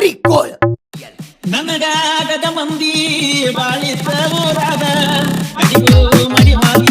மாறிக்கோள் ನನಗಾಗದ ಮಂದಿ ಬಾಳಿಸುವರಾಗ ಅಡಿಯೋ ಮಡಿವಾಗಿ